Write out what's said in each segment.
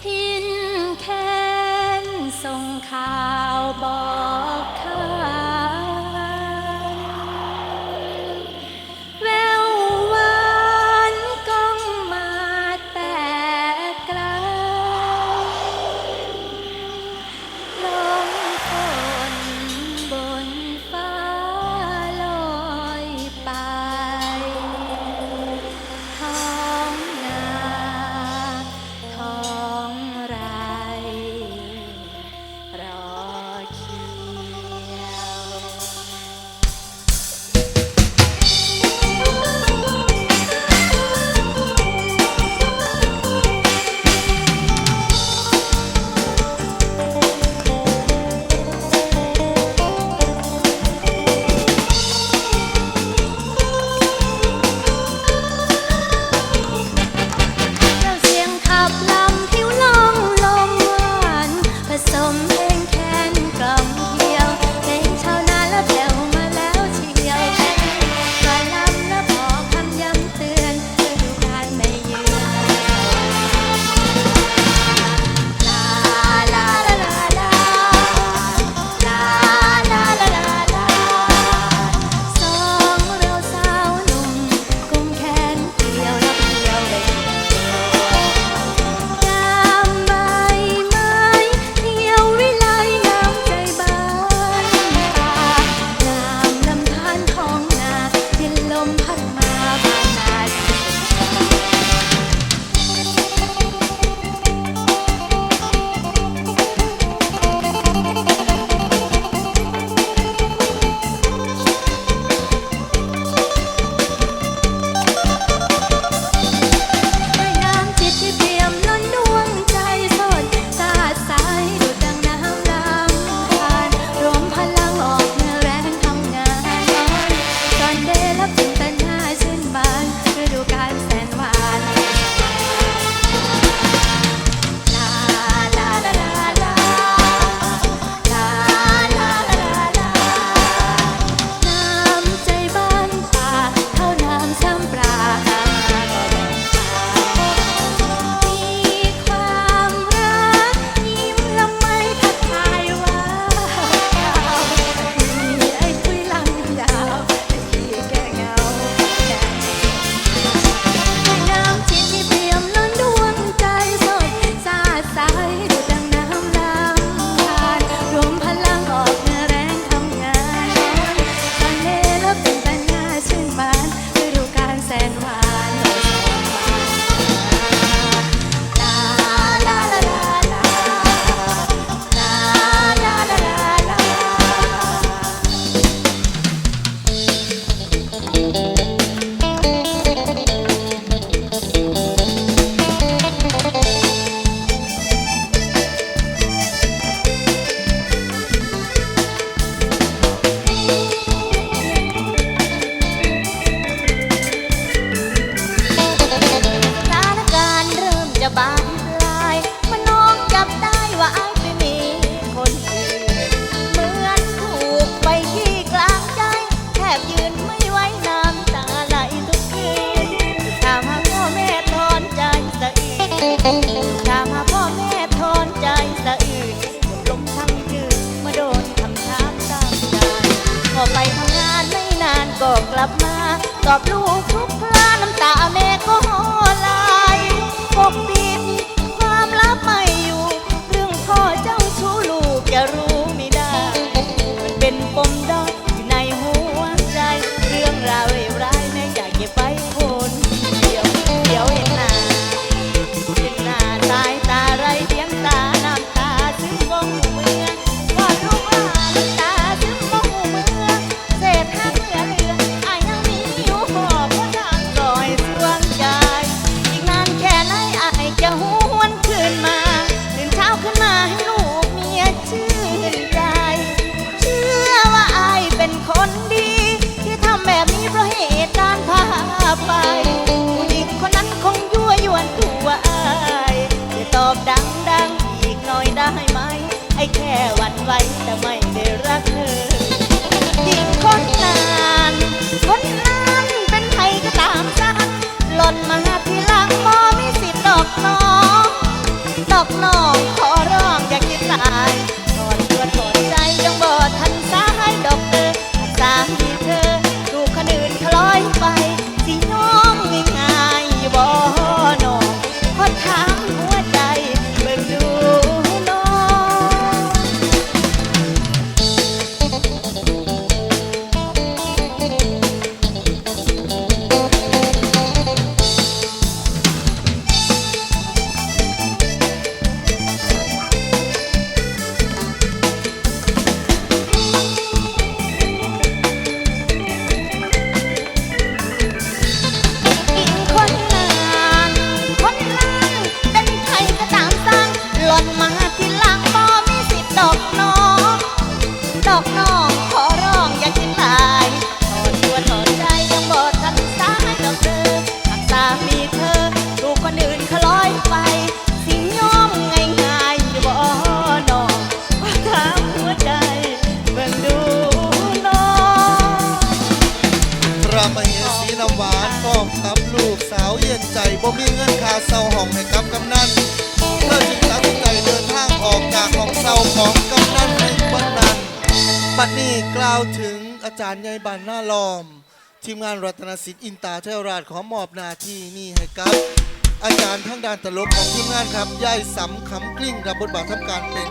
พินแค้นส่งข่าวบอก sobre o ombro นมาตื่นเช้าขึ้นมาให้ลูกเมียชื่นใจ เชื่อว่าอายเป็นคนดี ที่ทำแบบนี้เพราะเหตุการณ์พาไป ผู้หญิงคนนั้นคงยั่วยวนตัวอายจะตอบดังดังอีกหน่อยได้ไหม ไอ้แค่หวั่นไหวแต่ไม่ได้รักเธอ อกน้องข ดนี้กล่าวถึงอาจารย์ใหญ่บ้านหน้าลอม ทีมงานรัตนสิทธิ์อินตาเทวราชขอมอบหน้าที่นี้ให้กับ อาจารย์ทั้งด้านตลกของทีมงานครับยายสำคำกลิ้งรับบทบาททำการเป็น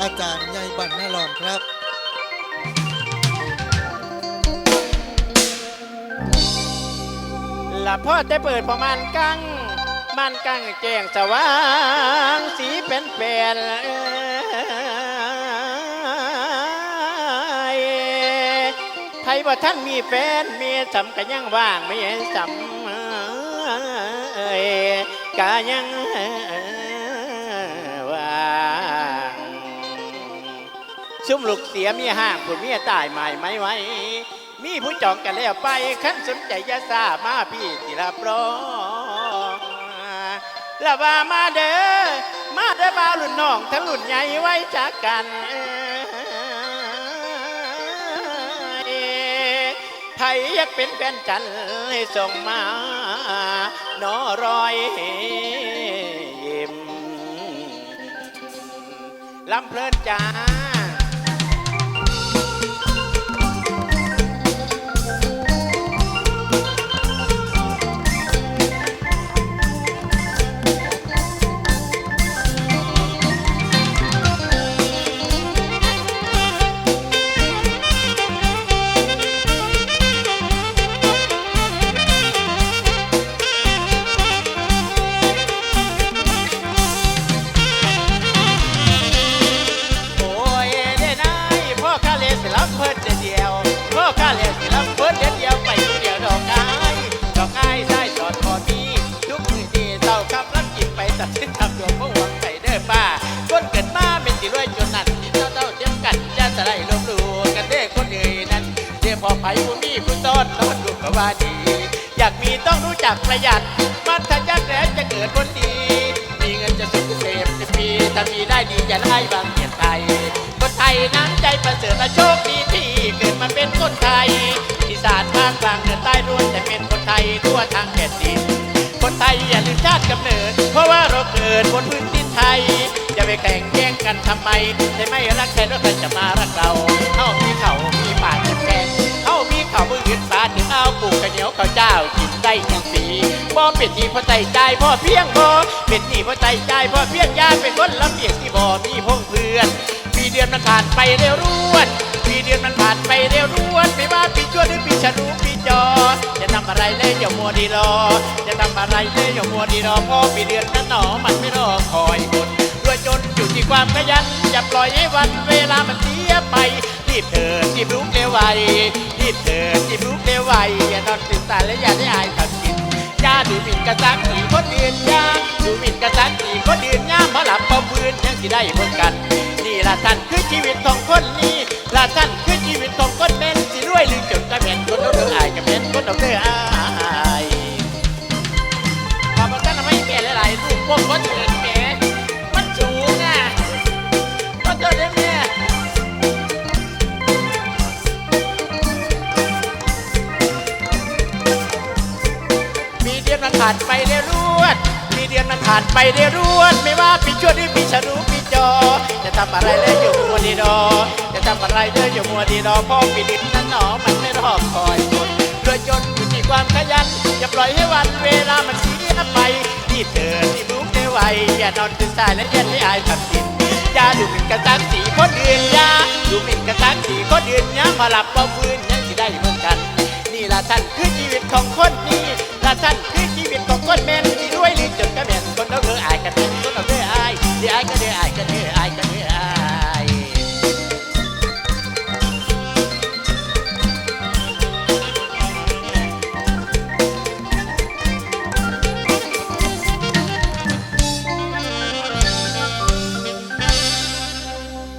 อาจารย์ใหญ่บ้านหน้าลอมครับละพ่อได้เปิดประมาณกังมันกังแจ้งสว่างสีเป็นแปนไท ยว่าท่านมีแฟนมีสำกันยังว่างไม่เห็นสำเอ่ยกายังว่างซุ่มลูกเสียมีห่างผุนเมียตายใหม่ไหมไว้ มีผู้จองกันแล้วไปขั้นสนใจยาซามาพี่ที่รับรองละว่ามาเด้อมาเด้อบ่าวรุ่นน้องทั้งรุ่นใหญ่ไว้จากกัน ไทยอยากเป็นแฟนกันให้ส่งมานอรอยยิ้มลำเพลินจ้า พอไผ่ผู้มีผู้ต้อนนอนลูกก็ว่าดี อยากมีต้องรู้จักประหยัด มันถ้ายักแล้วจะเกิดคนดี มีเงินจะสุขเสพจะปีถ้ามีได้ดีจะได้บางเกียรติไทยคนไทยน้ำใจประเสริฐและโชคดีที่เกิดมาเป็นคนไทยอีสานภาคกลางเหนือใต้ล้วนแต่เป็นคนไทยทั่วทางแผ่นดิน คนไทยอย่าลืมชาติกำเนิด เพราะว่าเราเกิดบนพื้นดินไทย ไปแข่งแย่งกันทำไมจะไม่รักใครแล้วใครจะมารักเราเท่ามีเขามีป่าจะแกนเท่ามีเขามือหึดสาถึงเอาปลูกกระเหนียวข้าวเจ้ากินได้ยังสีบ่เป็นที่พอใจใจพ่อเพียงบ่เป็นที่พอใจใจพ่อเพียงยาเป็นคนลำเบียงที่บ่มีพงเพื่อนปีเดือนมันผ่านไปเร็วรวดปีเดือนมันผ่านไปเร็วรวดไม่ว่าปีชั่วหรือปีฉลูปีจอจะทำอะไรเลยอย่ามัวดีรอจะทำอะไรเลยอย่ามัวดีรอพราะปีเดือนนั้นหนอมันไม่รอคอยบน รวยจนอยู่ที่ความขยันอย่าปล่อยให้วันเวลามันเสียไปรีบเถิดรีบลุกเร็วไวรีบเถิดรีบลุกเร็วไวอย่านอนตื่นตาและอย่าได้อายตัดกินอย่าดูหมิ่นกระซักอีคนอื่นอย่าดูหมิ่นกระซักอีคนอื่นย่ามเพราะหลับเพราะพื้นยังสิได้พบกัน นี่ละท่านคือชีวิตของคนนี้ละท่านานไปเร็วรวดไม่ว่าปีชั่วหรือปีฉลูปีจอ จะทำอะไรเลยอยู่มัวดีดอ จะทำอะไรเลยอยู่มัวดีดอพ่อปีดินนั้นหนอมันไม่รอคอยคนรวยจนอยู่ที่ความขยัน อย่าปล่อยให้วันเวลามันเสียไปรีบเดินรีบลุกได้ไวอย่านอนตื่นสายและเย็นให้อายทำกินอย่าดูหมิ่นกระซังสีคนอื่นอย่าดูหมิ่นกระซังสีคนอื่นย่ามาหลับเบาฟื้นยังสิได้เหมือนกัน นี่ละท่านคือชีวิตของคนนี้ละท่านคือชีวิตของคนแม่